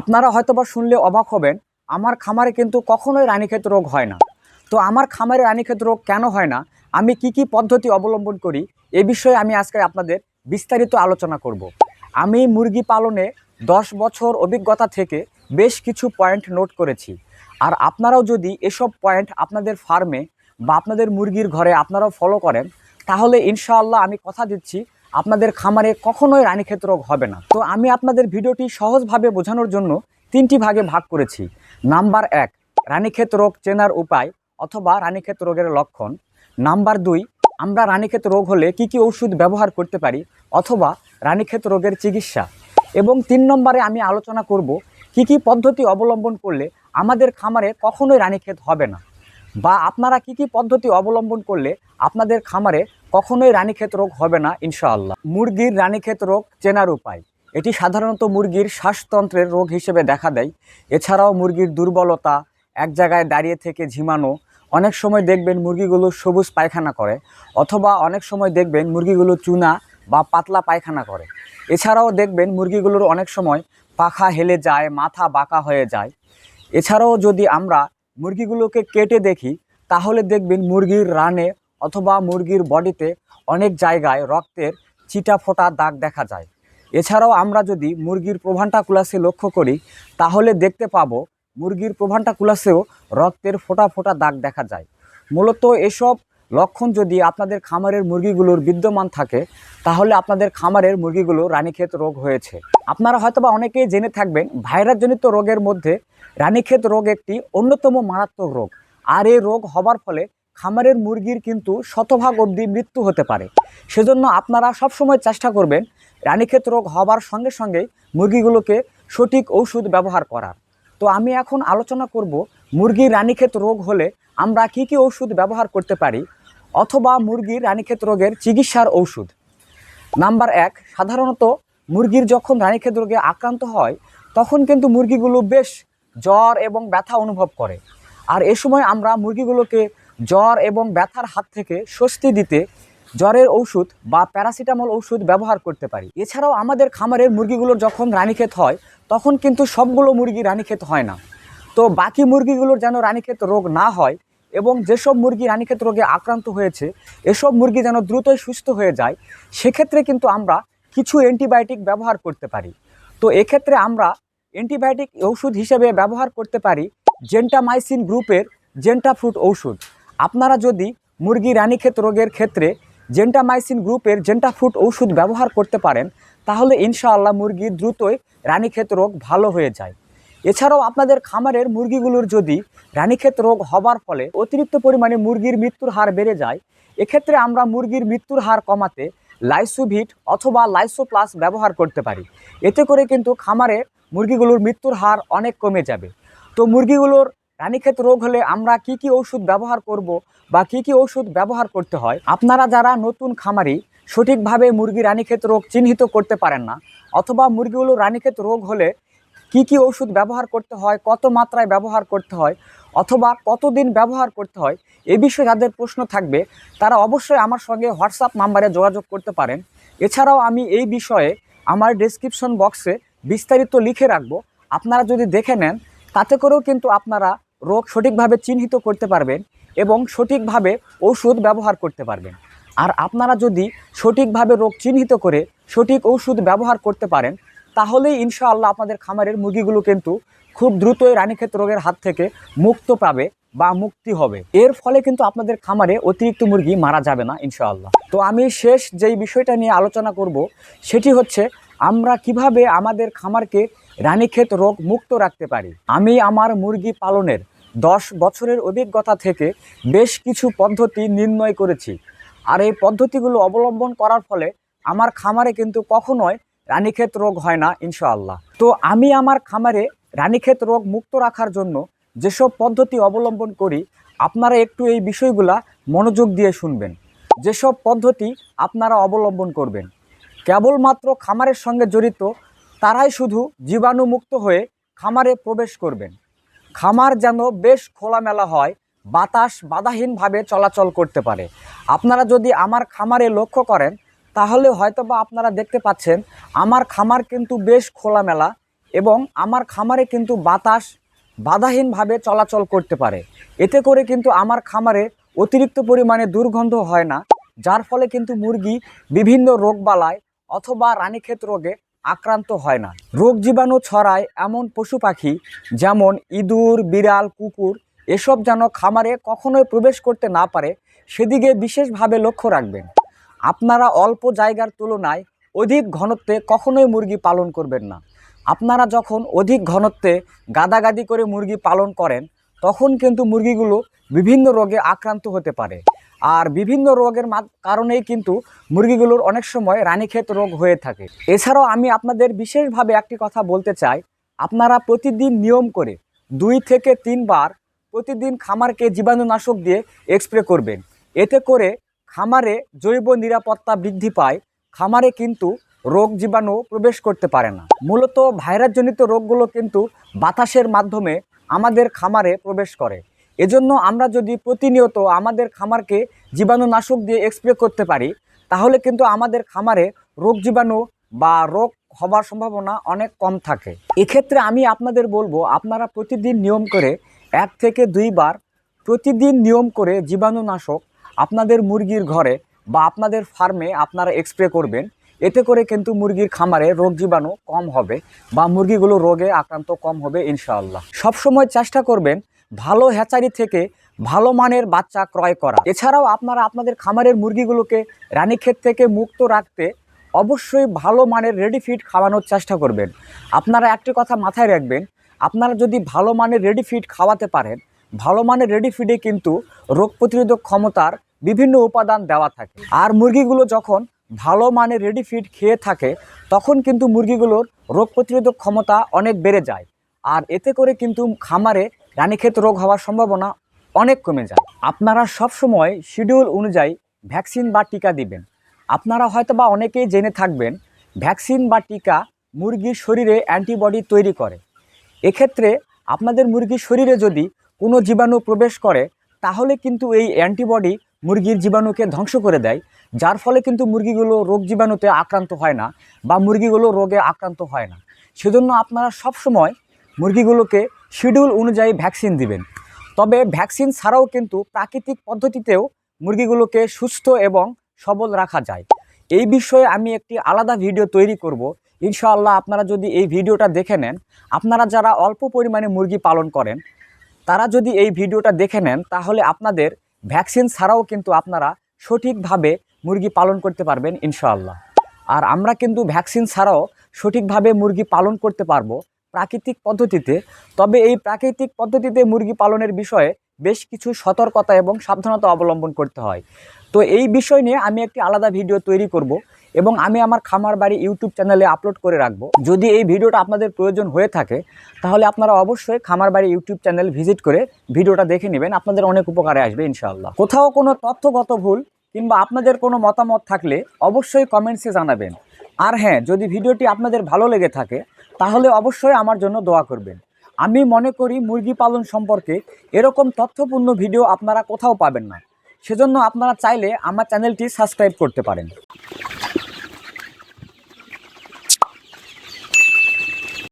আপনারা হয়তোবা শুনলে অবাক হবেন, আমার খামারে কিন্তু কখনোই রানীক্ষেত রোগ হয় না। তো আমার খামারে রানীক্ষেত রোগ কেন হয় না? আমি কি কি পদ্ধতি অবলম্বন করি? এ বিষয়ে আমি আজকে আপনাদের বিস্তারিত আলোচনা করব। আমি মুরগি পালনে দশ বছর অভিজ্ঞতা থেকে বেশ কিছু পয়েন্ট নোট করেছি। আর আপনারাও যদি এসব পয়েন্ট আপনাদের ফার্মে বা আপনাদের মুরগির ঘরে আপনারাও ফলো করেন, তাহলে ইনশাআল্লাহ আমি কথা দিচ্ছি আপনাদের খামারে কখনোই রানীক্ষেত রোগ হবে না। তো আমি আপনাদের ভিডিওটি সহজভাবে বোঝানোর জন্য তিনটি ভাগে ভাগ করেছি। নাম্বার এক রানীক্ষেত রোগ চেনার উপায় অথবা রানীক্ষেত রোগের লক্ষণ। নাম্বার দুই, আমরা রানীক্ষেত রোগ হলে কি কি ওষুধ ব্যবহার করতে পারি অথবা রানীক্ষেত রোগের চিকিৎসা। এবং তিন নম্বরে আমি আলোচনা করব কি কি পদ্ধতি অবলম্বন করলে আমাদের খামারে কখনোই রানীক্ষেত হবে না। বা আপনারা কি কি পদ্ধতি অবলম্বন করলে আপনাদের খামারে কখনোই রানীক্ষেত রোগ হবে না, ইনশাআল্লাহ। মুরগির রানীক্ষেত রোগ চেনার উপায়। এটি সাধারণত মুরগির শ্বাসতন্ত্রের রোগ হিসেবে দেখা দেয়। এছাড়াও মুরগির দুর্বলতা, এক জায়গায় দাঁড়িয়ে থেকে ঝিমানো, অনেক সময় দেখবেন মুরগিগুলো সবুজ পায়খানা করে, অথবা অনেক সময় দেখবেন মুরগিগুলো চুনা বা পাতলা পায়খানা করে। এছাড়াও দেখবেন মুরগিগুলোর অনেক সময় পাখা হেলে যায়, মাথা বাঁকা হয়ে যায়। এছাড়াও যদি আমরা মুরগিগুলোকে কেটে দেখি, তাহলে দেখবেন মুরগির রানে অথবা মুরগির বডিতে অনেক জায়গায় রক্তের চিটা ফোটা দাগ দেখা যায়। এছাড়াও আমরা যদি মুরগির প্রভান্টা কুলাসে লক্ষ্য করি, তাহলে দেখতে পাবো মুরগির প্রভান্টা কুলাসেও রক্তের ফোটা ফোটা দাগ দেখা যায়। মূলত এসব লক্ষণ যদি আপনাদের খামারের মুরগিগুলোর বিদ্যমান থাকে, তাহলে আপনাদের খামারের মুরগিগুলো রানীক্ষেত রোগ হয়েছে। আপনারা হয়তোবা অনেকেই জেনে থাকবেন, ভাইরাসজনিত রোগের মধ্যে রানীক্ষেত রোগ একটি অন্যতম মারাত্মক রোগ। আর এই রোগ হবার ফলে খামারের মুরগির কিন্তু শতভাগ অবধি মৃত্যু হতে পারে। সেজন্য আপনারা সবসময় চেষ্টা করবেন রানীক্ষেত রোগ হবার সঙ্গে সঙ্গেই মুরগিগুলোকে সঠিক ঔষধ ব্যবহার করার। তো আমি এখন আলোচনা করব মুরগির রানীক্ষেত রোগ হলে আমরা কি কি ওষুধ ব্যবহার করতে পারি অথবা মুরগির রানীক্ষেত রোগের চিকিৎসার ঔষধ। নাম্বার এক, সাধারণত মুরগির যখন রানীক্ষেত রোগে আক্রান্ত হয়, তখন কিন্তু মুরগিগুলো বেশ জ্বর এবং ব্যথা অনুভব করে। আর এ সময় আমরা মুরগিগুলোকে জ্বর এবং ব্যথার হাত থেকে স্বস্তি দিতে জ্বরের ঔষধ বা প্যারাসিটামল ওষুধ ব্যবহার করতে পারি। এছাড়াও আমাদের খামারের মুরগিগুলোর যখন রানীক্ষেত হয়, তখন কিন্তু সবগুলো মুরগি রানীক্ষেত হয় না। তো বাকি মুরগিগুলোর যেন রানীক্ষেত রোগ না হয় এবং যেসব মুরগি রানীক্ষেত রোগে আক্রান্ত হয়েছে, এসব মুরগি যেন দ্রুতই সুস্থ হয়ে যায়, সেক্ষেত্রে কিন্তু আমরা কিছু অ্যান্টিবায়োটিক ব্যবহার করতে পারি। তো এক্ষেত্রে আমরা অ্যান্টিবায়োটিক ওষুধ হিসেবে ব্যবহার করতে পারি জেন্টামাইসিন গ্রুপের জেন্টা জেন্টাফ্রুট ঔষধ। আপনারা যদি মুরগি, রানীক্ষেত রোগের ক্ষেত্রে জেন্টামাইসিন গ্রুপের জেন্টাফ্রুট ঔষধ ব্যবহার করতে পারেন, তাহলে ইনশাআল্লাহ মুরগি দ্রুতই রানীক্ষেত রোগ ভালো হয়ে যায়। এছাড়াও আপনাদের খামারের মুরগিগুলোর যদি রানীক্ষেত রোগ হবার ফলে অতিরিক্ত পরিমাণে মুরগির মৃত্যুর হার বেড়ে যায়, এক্ষেত্রে আমরা মুরগির মৃত্যুর হার কমাতে লাইসোভিট অথবা লাইসোপ্লাস ব্যবহার করতে পারি। এতে করে কিন্তু খামারে মুরগিগুলোর মৃত্যুর হার অনেক কমে যাবে। তো মুরগিগুলোর রানীক্ষেত রোগ হলে আমরা কি কি ওষুধ ব্যবহার করব বা কি কি ওষুধ ব্যবহার করতে হয়? আপনারা যারা নতুন খামারি, সঠিকভাবে মুরগি রানীক্ষেত রোগ চিহ্নিত করতে পারেন না, অথবা মুরগিগুলো রানীক্ষেত রোগ হলে কি কি ওষুধ ব্যবহার করতে হয়, কত মাত্রায় ব্যবহার করতে হয়, অথবা কতদিন ব্যবহার করতে হয়, এ বিষয়ে যাদের প্রশ্ন থাকবে, তারা অবশ্যই আমার সঙ্গে হোয়াটসঅ্যাপ নাম্বারে যোগাযোগ করতে পারেন। এছাড়াও আমি এই বিষয়ে আমার ডেসক্রিপশন বক্সে বিস্তারিত লিখে রাখব। আপনারা যদি দেখে নেন, তাতে করেও কিন্তু আপনারা রোগ সঠিকভাবে চিহ্নিত করতে পারবেন এবং সঠিকভাবে ওষুধ ব্যবহার করতে পারবেন। আর আপনারা যদি সঠিকভাবে রোগ চিহ্নিত করে সঠিক ওষুধ ব্যবহার করতে পারেন, তাহলেই ইনশাআল্লাহ আপনাদের খামারের মুরগিগুলো কিন্তু খুব দ্রুতই রানীক্ষেত রোগের হাত থেকে মুক্ত পাবে বা মুক্তি হবে। এর ফলে কিন্তু আপনাদের খামারে অতিরিক্ত মুরগি মারা যাবে না ইনশাআল্লাহ। তো আমি শেষ যেই বিষয়টা নিয়ে আলোচনা করব, সেটি হচ্ছে আমরা কীভাবে আমাদের খামারকে রানীক্ষেত রোগ মুক্ত রাখতে পারি। আমি আমার মুরগি পালনের দশ বছরের অভিজ্ঞতা থেকে বেশ কিছু পদ্ধতি নির্ণয় করেছি। আর এই পদ্ধতিগুলো অবলম্বন করার ফলে আমার খামারে কিন্তু কখনোই রানীক্ষেত রোগ হয় না, ইনশাআল্লাহ। তো আমি আমার খামারে রানীক্ষেত রোগ মুক্ত রাখার জন্য যেসব পদ্ধতি অবলম্বন করি, আপনারা একটু এই বিষয়গুলা মনোযোগ দিয়ে শুনবেন। যেসব পদ্ধতি আপনারা অবলম্বন করবেন, কেবলমাত্র খামারের সঙ্গে জড়িত, তারাই শুধু জীবাণুমুক্ত হয়ে খামারে প্রবেশ করবেন। খামার যেন বেশ খোলামেলা হয়, বাতাস বাধাহীনভাবে চলাচল করতে পারে। আপনারা যদি আমার খামারে লক্ষ্য করেন, তাহলে হয়তোবা আপনারা দেখতে পাচ্ছেন, আমার খামার কিন্তু বেশ খোলামেলা এবং আমার খামারে কিন্তু বাতাস বাধাহীনভাবে চলাচল করতে পারে। এতে করে কিন্তু আমার খামারে অতিরিক্ত পরিমাণে দুর্গন্ধ হয় না, যার ফলে কিন্তু মুরগি বিভিন্ন রোগবালায় অথবা রানীক্ষেত রোগে আক্রান্ত হয় না। রোগ জীবাণু ছড়ায় এমন পশু পাখি যেমন ইঁদুর, বিড়াল, কুকুর, এসব যেন খামারে কখনোই প্রবেশ করতে না পারে, সেদিকে বিশেষভাবে লক্ষ্য রাখবেন। আপনারা অল্প জায়গার তুলনায় অধিক ঘনত্বে কখনোই মুরগি পালন করবেন না। আপনারা যখন অধিক ঘনত্বে গাদাগাদি করে মুরগি পালন করেন, তখন কিন্তু মুরগিগুলো বিভিন্ন রোগে আক্রান্ত হতে পারে। আর বিভিন্ন রোগের কারণেই কিন্তু মুরগিগুলোর অনেক সময় রানীক্ষেত রোগ হয়ে থাকে। এছাড়াও আমি আপনাদের বিশেষভাবে একটি কথা বলতে চাই। আপনারা প্রতিদিন নিয়ম করে দুই থেকে তিনবার প্রতিদিন খামারকে জীবাণুনাশক দিয়ে এক্সপ্রে করবেন। এতে করে খামারে জৈব নিরাপত্তা বৃদ্ধি পায়। খামারে কিন্তু রোগ জীবাণু প্রবেশ করতে পারে না। মূলত ভাইরাসজনিত রোগগুলো কিন্তু বাতাসের মাধ্যমে আমাদের খামারে প্রবেশ করে। এজন্য আমরা যদি প্রতিনিয়ত আমাদের খামারকে জীবাণুনাশক দিয়ে স্প্রে করতে পারি, তাহলে কিন্তু আমাদের খামারে রোগ জীবাণু বা রোগ হবার সম্ভাবনা অনেক কম থাকে। এক্ষেত্রে আমি আপনাদের বলব, আপনারা প্রতিদিন নিয়ম করে এক থেকে দুইবার প্রতিদিন নিয়ম করে জীবাণুনাশক আপনাদের মুরগির ঘরে বা আপনাদের ফার্মে আপনারা স্প্রে করবেন। এতে করে কিন্তু মুরগির খামারে রোগ জীবাণু কম হবে বা মুরগিগুলো রোগে আক্রান্ত কম হবে ইনশাআল্লাহ। সবসময় চেষ্টা করবেন ভালো হ্যাচারি থেকে ভালো মানের বাচ্চা ক্রয় করা। এছাড়াও আপনারা আপনাদের খামারের মুরগিগুলোকে রানীক্ষেত থেকে মুক্ত রাখতে অবশ্যই ভালো মানের রেডি ফিড খাওয়ানোর চেষ্টা করবেন। আপনারা একটি কথা মাথায় রাখবেন, আপনারা যদি ভালো মানের রেডি ফিড খাওয়াতে পারেন, ভালো মানের রেডি ফিডে কিন্তু রোগ প্রতিরোধক ক্ষমতার বিভিন্ন উপাদান দেওয়া থাকে। আর মুরগিগুলো যখন ভালো মানের রেডি ফিড খেয়ে থাকে, তখন কিন্তু মুরগিগুলোর রোগ প্রতিরোধক ক্ষমতা অনেক বেড়ে যায়। আর এতে করে কিন্তু খামারে রানীক্ষেত রোগ হওয়ার সম্ভাবনা অনেক কমে যায়। আপনারা সব সময় শিডিউল অনুযায়ী ভ্যাকসিন বা টিকা দিবেন। আপনারা হয়তো বা অনেকেই জেনে থাকবেন, ভ্যাকসিন বা টিকা মুরগির শরীরে অ্যান্টিবডি তৈরি করে। এক্ষেত্রে আপনাদের মুরগির শরীরে যদি কোনো জীবাণু প্রবেশ করে, তাহলে কিন্তু এই অ্যান্টিবডি মুরগির জীবাণুকে ধ্বংস করে দেয়, যার ফলে কিন্তু মুরগিগুলো রোগ জীবাণুতে আক্রান্ত হয় না বা মুরগিগুলো রোগে আক্রান্ত হয় না। সেজন্য আপনারা সবসময় মুরগিগুলোকে শিডিউল অনুযায়ী ভ্যাকসিন দিবেন। তবে ভ্যাকসিন ছাড়াও কিন্তু প্রাকৃতিক পদ্ধতিতেও মুরগিগুলোকে সুস্থ এবং সবল রাখা যায়। এই বিষয়ে আমি একটি আলাদা ভিডিও তৈরি করব। ইনশাআল্লাহ আপনারা যদি এই ভিডিওটা দেখে নেন, আপনারা যারা অল্প পরিমাণে মুরগি পালন করেন, তারা যদি এই ভিডিওটা দেখে নেন, তাহলে আপনাদের ভ্যাকসিন ছাড়াও কিন্তু আপনারা সঠিকভাবে মুরগি পালন করতে পারবেন ইনশাআল্লাহ। আর আমরা কিন্তু ভ্যাকসিন ছাড়াও সঠিকভাবে মুরগি পালন করতে পারব। প্রাকৃতিক পদ্ধতিতে, তবে এই প্রাকৃতিক পদ্ধতিতে মুরগি পালনের বিষয়ে বেশ কিছু সতর্কতা এবং সাবধানতা অবলম্বন করতে হয়। তো এই বিষয় নিয়ে আমি একটি আলাদা ভিডিও তৈরি করব এবং আমি আমার খামার বাড়ি ইউটিউব চ্যানেলে আপলোড করে রাখব। যদি এই ভিডিওটা আপনাদের প্রয়োজন হয়ে থাকে, তাহলে আপনারা অবশ্যই খামার বাড়ি ইউটিউব চ্যানেল ভিজিট করে ভিডিওটা দেখে নেবেন, আপনাদের অনেক উপকারে আসবে ইনশাআল্লাহ। কোথাও কোনো তথ্যগত ভুল কিংবা আপনাদের কোনো মতামত থাকলে অবশ্যই কমেন্টসে জানাবেন। আর হ্যাঁ যদি ভিডিওটি আপনাদের ভালো লেগে থাকে, তাহলে অবশ্যই আমার জন্য দোয়া করবেন। আমি মনে করি মুরগি পালন সম্পর্কে এরকম তথ্যপূর্ণ ভিডিও আপনারা কোথাও পাবেন না। সেজন্য আপনারা চাইলে আমার চ্যানেলটি সাবস্ক্রাইব করতে পারেন।